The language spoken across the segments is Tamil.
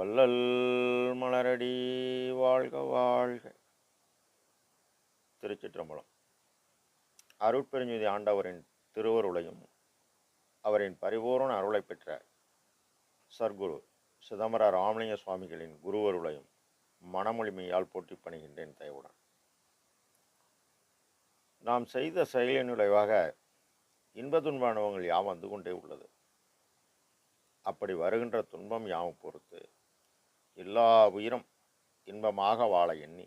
வள்ளல் மலரடி வாழ்க வாழ்க. திருச்சிற்றம்பலம். அருட்பெருஞ்சுதி ஆண்டவரின் திருவருளையும் அவரின் பரிபூரண அருளை பெற்ற சர்க்குரு சிதம்பர ராமலிங்க சுவாமிகளின் குருவருளையும் மனமொழிமையால் போட்டி பணிகின்றேன் தயவுடன். நாம் செய்த செயலின் விளைவாக இன்ப துன்ப அனுபவங்கள் யாம் வந்து கொண்டே உள்ளது. அப்படி வருகின்ற துன்பம் யாம் பொறுத்து எல்லா உயிரும் இன்பமாக வாழ எண்ணி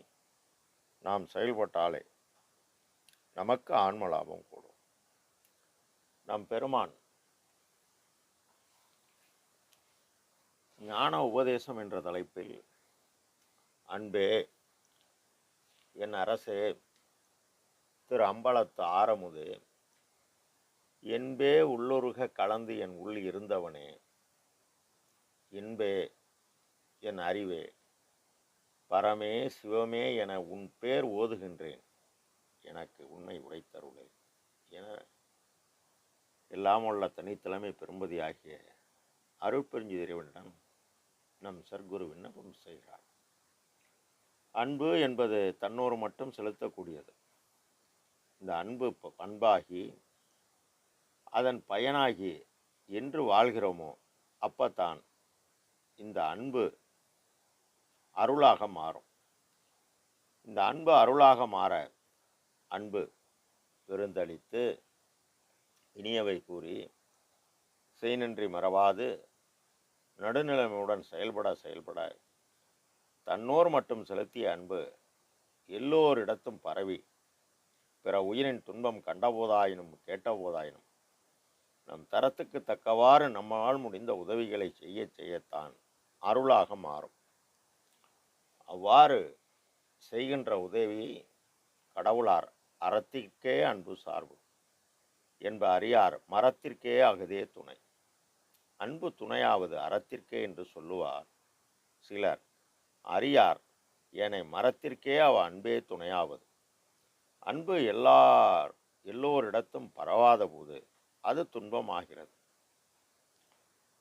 நாம் செயல்பட்டாலே நமக்கு ஆன்ம லாபம் கூடும். நம் பெருமான் ஞான உபதேசம் என்ற தலைப்பில் அன்பே என் அரசே திரு அம்பலத்து ஆரமுதே என்பே உள்ளொருக கலந்து என் உள் இருந்தவனே இன்பே என் அறிவே. பரமே சிவமே என உன் பேர் ஓதுகின்றேன். எனக்கு உண்மை உரைத்தருளே என எல்லாம் உள்ள தனித்தலைமை பெரும்பதி ஆகிய அருட்பெருஞ்சி இறைவனிடம் நம் சர்க்குரு விண்ணப்பம் செய்கிறார். அன்பு என்பது தன்னோர் மட்டும் செலுத்தக்கூடியது. இந்த அன்பு ப- பண்பாகி அதன் பயனாகி என்று வாழ்கிறோமோ அப்பத்தான் இந்த அன்பு அருளாக மாறும். இந்த அன்பு அருளாக மாற அன்பு விருந்தளித்து இனியவை கூறி செய்நன்றி மறவாது. நடுநிலைமையுடன் செயல்பட செயல்பட தன்னோர் மட்டும் செலுத்திய அன்பு எல்லோரிடத்தும் பரவி பிற உயிரின் துன்பம் கண்டபோதாயினும் கேட்டபோதாயினும் நம் தரத்துக்கு தக்கவாறு நம்மால் முடிந்த உதவிகளை செய்ய செய்யத்தான் அருளாக மாறும். அவ்வாறு செய்கின்ற உதவி கடவுளார் அறத்திற்கே அன்பு சார்பு என்ப அறியார் மரத்திற்கே அகுதே துணை. அன்பு துணையாவது அறத்திற்கே என்று சொல்லுவார் சிலர். அறியார் ஏனை மரத்திற்கே அவ அன்பே துணையாவது. அன்பு எல்லார் எல்லோரிடத்தும் பரவாத போது அது துன்பமாகிறது.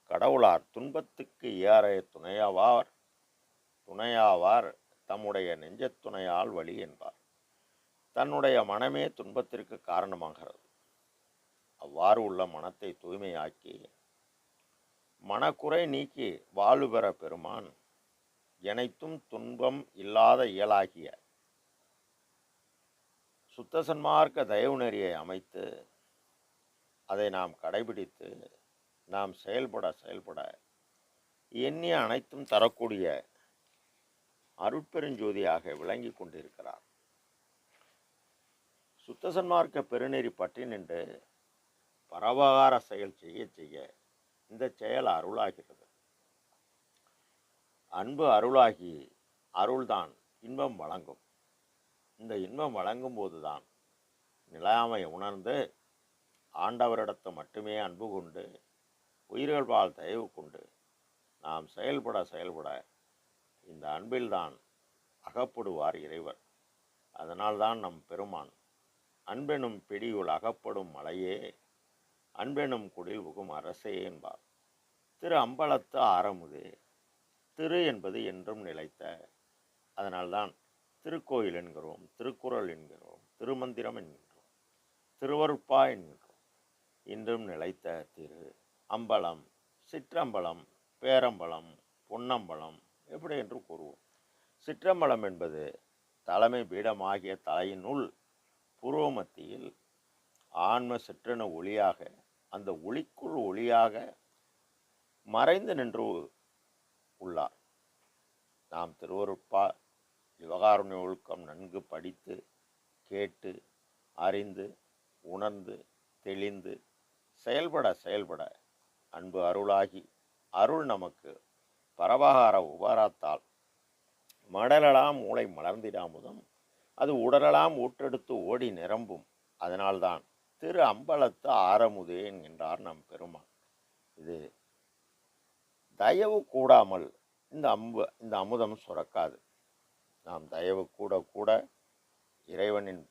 கடவுளார் துன்பத்துக்கு ஏற துணையாவார். துணையாவார் தம்முடைய நெஞ்சத் துணையால் வழி என்பார். தன்னுடைய மனமே துன்பத்திற்கு காரணமாகிறது. அவ்வாறு உள்ள மனத்தை தூய்மையாக்கி மனக்குறை நீக்கி வாழ்வு பெற பெருமான் எனைத்தும் துன்பம் இல்லாத இயலாகிய சுத்த சன்மார்க்க தயவு நெறியை அமைத்து அதை நாம் கடைபிடித்து நாம் செயல்பட செயல்பட எண்ணி அனைத்தும் தரக்கூடிய அருட்பெருஞ்சோதியாக விளங்கி கொண்டிருக்கிறார். சுத்த சன்மார்க்க பெருநெறி பற்றி நின்று பரவகார செயல் செய்ய செய்ய இந்த செயல் அருளாகிறது. அன்பு அருளாகி அருள்தான் இன்பம் வழங்கும். இந்த இன்பம் வழங்கும் போதுதான் நிலையாமை உணர்ந்து ஆண்டவரிடத்தை மட்டுமே அன்பு கொண்டு உயிர்கள் பால் தயவு கொண்டு நாம் செயல்பட செயல்பட இந்த அன்பில்தான் அகப்படுவார் இறைவர் அதனால்தான் நம் பெருமான் அன்பெனும் பிடியுள் அகப்படும் மலையே அன்பெனும் குடில் புகும் அரசே என்பார். திரு அம்பலத்து ஆரமுதே திரு என்பது என்றும் நிலைத்த அதனால்தான் திருக்கோயில் என்கிறோம் திருக்குறள் என்கிறோம் திருமந்திரம் என்கிறோம் திருவருட்பா என்கிறோம் இன்றும் நிலைத்த திரு அம்பலம் சிற்றம்பலம் பேரம்பலம் பொன்னம்பலம் எப்படி என்று கூறுவோம். சிற்றம்பலம் என்பது தலைமை பீடமாகிய தலையினுள் புருவ மத்தியில் ஆன்ம சிற்றென ஒளியாக அந்த ஒளிக்குள் ஒளியாக மறைந்து நின்று உள்ளார். நாம் திருவருட்பா விவகாரண ஒழுக்கம் நன்கு படித்து கேட்டு அறிந்து உணர்ந்து தெளிந்து செயல்பட செயல்பட அன்பு அருளாகி அருள் நமக்கு பரவகார உபாரத்தால் மடலலாம் மூளை மலர்ந்திடாமுதம் அது உடலலாம் ஊற்றெடுத்து ஓடி நிரம்பும். அதனால்தான் திரு அம்பலத்து ஆரமுதே என்கின்றார் நம் பெருமான். இது தயவு கூடாமல் இந்த அம்பு இந்த அமுதம் சுரக்காது. நாம் தயவு கூட கூட இறைவனின்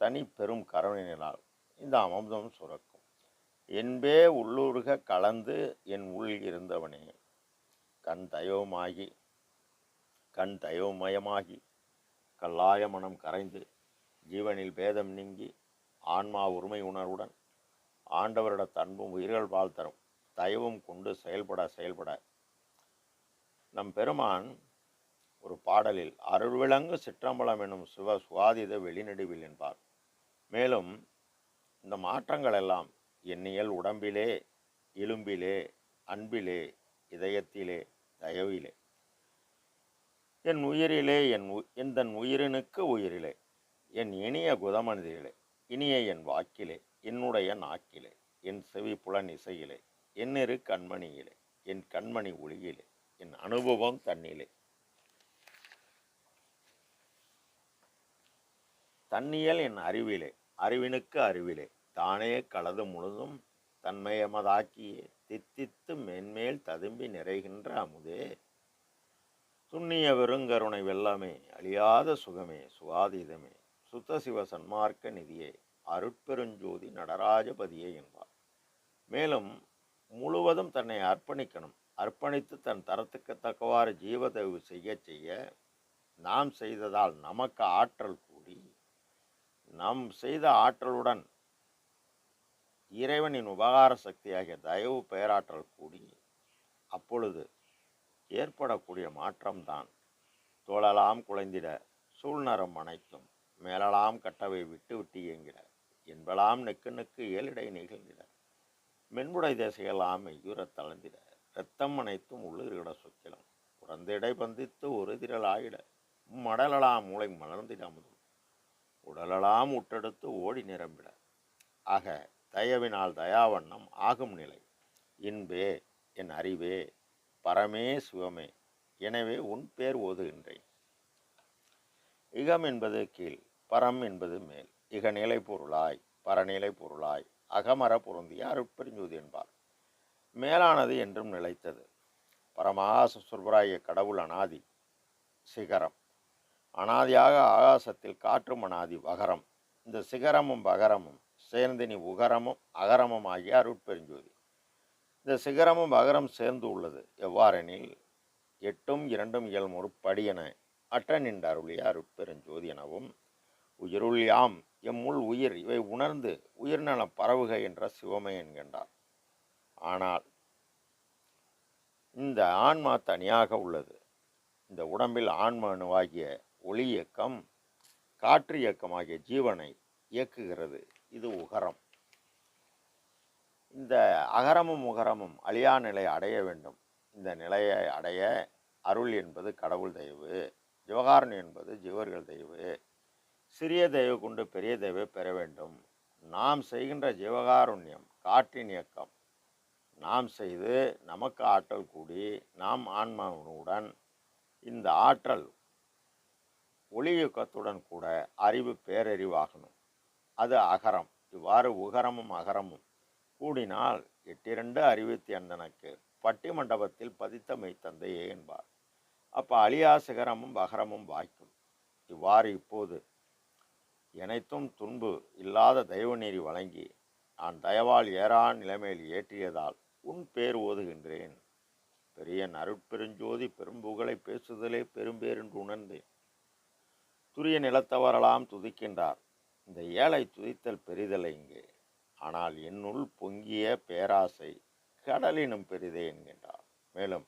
தனி பெரும் கருணையினால் இந்த அமுதம் சுரக்கும். என்பே உள்ளூர்க கலந்து என் உள் இருந்தவனே. கண் தயவுமாகி கண் தயவுமயமாகி கல்லாய மனம் கரைந்து ஜீவனில் பேதம் நீங்கி ஆன்மா உரிமை உணர்வுடன் ஆண்டவரிட தன்பும் உயிர்கள் பால் தரும் தயவும் கொண்டு செயல்பட செயல்பட. நம் பெருமான் ஒரு பாடலில் அருள்விளங்கு சிற்றம்பலம் எனும் சிவ சுவாதித வெளிநடுவில் என்பார். மேலும் இந்த மாற்றங்கள் எல்லாம் எண்ணியல் உடம்பிலே எலும்பிலே அன்பிலே இதயத்திலே தயவிலே. என் உயிரிலே என் உ- எந்தன் உயிரினுக்கு உயிரிலே. என் இனிய குதமனிதிலே இனிய என் வாக்கிலே என்னுடைய நாக்கிலே என் செவி புலன் இசையிலே என்னிரு கண்மணியிலே என் கண்மணி ஒளியிலே என் அனுபவம் தண்ணிலே தண்ணியல் என் அறிவிலே அறிவினுக்கு அறிவிலே தானே கலது முழுதும் தன்மயமதாக்கியே தித்தித்து மென்மேல் ததும்பி நிறைகின்ற அமுதே. துண்ணிய வெறுங்கருணை வெள்ளமே அழியாத சுகமே சுவாதீதமே. சுத்த சிவ சன்மார்க்க நிதியே அருட்பெருஞ்சோதி நடராஜபதியே என்பார். மேலும் முழுவதும் தன்னை அர்ப்பணிக்கணும் அர்ப்பணித்து தன் தரத்துக்கு தக்கவாறு ஜீவதவு செய்ய செய்ய நாம் செய்ததால் நமக்கு ஆற்றல் கூடி நாம் செய்த ஆற்றலுடன் இறைவனின் உபகார சக்தியாகிய தயவு பெயராற்றல் கூடி அப்பொழுது ஏற்படக்கூடிய மாற்றம்தான் தோழலாம் குலைந்திட சூழ்நரம் அனைத்தும் மேலலாம் கட்டவை விட்டு விட்டு இயங்கிட. என்பலாம் நெக்கு நெக்கு ஏழிடை நிகழ்ந்திட. மென்புடை தேசையெல்லாம் மெய்யுறத் தளர்ந்திட. இரத்தம் அனைத்தும் உள்ளிருகிட சொக்கிலம் உறந்திடை பந்தித்து ஒரு திரள் ஆயிட. மடலலாம் மூளை மலர்ந்திட முதல் உடலெல்லாம் உட்டெடுத்து ஓடி நிரம்பிட. ஆக தயவினால் தயாவண்ணம் ஆகும் நிலை. இன்பே என் அறிவே பரமே சிவமே எனவே உன் பேர் ஓதுகின்றேன். இகம் என்பது கீழ் பரம் என்பது மேல். இக நிலை பொருளாய் பரநிலை பொருளாய் அகமர பொருந்திய அருட்பெருஞ்சோதி என்பார். மேலானது என்றும் நிலைத்தது. பரமாகாச சுர்பராய கடவுள் அனாதி சிகரம். அனாதியாக ஆகாசத்தில் காற்றும் அனாதி வகரம். இந்த சிகரமும் வகரமும் சேர்ந்து நீ உகரமும் அகரமும் ஆகிய அருட்பெருஞ்சோதி. இந்த சிகரமும் அகரம் சேர்ந்து உள்ளது. எவ்வாறெனில் எட்டும் இரண்டும் இயல்பு ஒரு படியென அற்ற நின்ற அருளிய அருட்பெருஞ்சோதி எனவும் உயிருள் யாம் எம்முள் உயிர் இவை உணர்ந்து உயிர்நல பரவுக என்ற சிவமே என்கின்றார். ஆனால் இந்த ஆன்மா தனியாக உள்ளது. இந்த உடம்பில் ஆன்ம அணுவாகிய ஒளி இயக்கம் காற்று இயக்கமாகிய ஜீவனை இயக்குகிறது. இது உகரம். இந்த அகரமும் உகரமும் அழியா நிலை அடைய வேண்டும். இந்த நிலையை அடைய அருள் என்பது கடவுள் தெய்வு ஜோகாரன் என்பது ஜீவர்கள் தெய்வு. சிறிய தயவு கொண்டு பெரிய தெய்வ பெற வேண்டும். நாம் செய்கின்ற ஜீவகாருண்யம் காற்றின் இயக்கம். நாம் செய்து நமக்கு ஆற்றல் கூடி நாம் ஆன்மாவுடன் இந்த ஆற்றல் ஒளி இயக்கத்துடன் கூட அறிவு பேரறிவாகணும் அது அகரம். இவ்வாறு உகரமும் அகரமும் கூடினால் எட்டிரண்டு அறிவித்து அந்தனக்கு பட்டி மண்டபத்தில் பதித்தமை தந்தையே என்பார். அப்போ அழியா சிகரமும் அகரமும் வாய்க்கும். இவ்வாறு இப்போது இணைத்தும் துன்பு இல்லாத தெய்வ வழங்கி நான் தயவால் ஏறா நிலைமையில் ஏற்றியதால் உன் பேர் ஓதுகின்றேன். பெரிய நருட்பெருஞ்சோதி பெரும்புகழை பேசுதலே பெரும்பேர் என்று உணர்ந்தேன். துரிய நிலத்தவரெல்லாம் துதிக்கின்றார். இந்த ஏழை துதித்தல் பெரிதலை இங்கே. ஆனால் என்னுள் பொங்கிய பேராசை கடலினும் பெரிதே என்கின்றார். மேலும்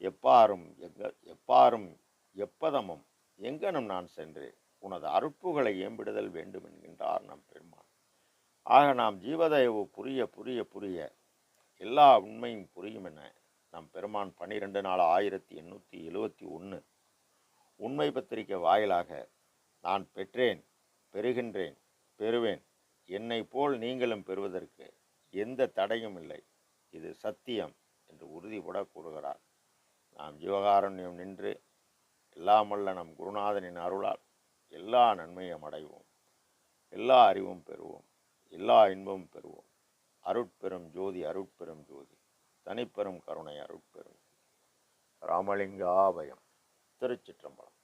எப்பாரும் எங்க எப்பாரும் எப்பதமும் எங்கனும் நான் சென்று உனது அறுப்புகளை ஏம்பிடுதல் வேண்டும் என்கின்றார் நம் பெருமான். ஆக நாம் ஜீவதயவு புரிய புரிய புரிய எல்லா உண்மையும் புரியும் என நம் பெருமான் பன்னிரெண்டு நாள் ஆயிரத்தி எண்ணூற்றி எழுவத்தி ஒன்று உண்மை பத்திரிகை வாயிலாக நான் பெற்றேன். பெறுகின்றேன் பெறுவேன். என்னை போல் நீங்களும் பெறுவதற்கு எந்த தடையும் இல்லை. இது சத்தியம் என்று உறுதிபட கூறுகிறார். நாம் ஜீவகாருண்யம் நின்று எல்லாமல்ல நம் குருநாதனின் அருளால் எல்லா நன்மையும் அடைவோம். எல்லா அறிவும் பெறுவோம். எல்லா இன்பமும் பெறுவோம். அருட்பெரும் ஜோதி அருட்பெரும் ஜோதி. தனிப்பெரும் கருணை அருட்பெரும் ராமலிங்காபயம் திருச்சிற்றம்பலம்.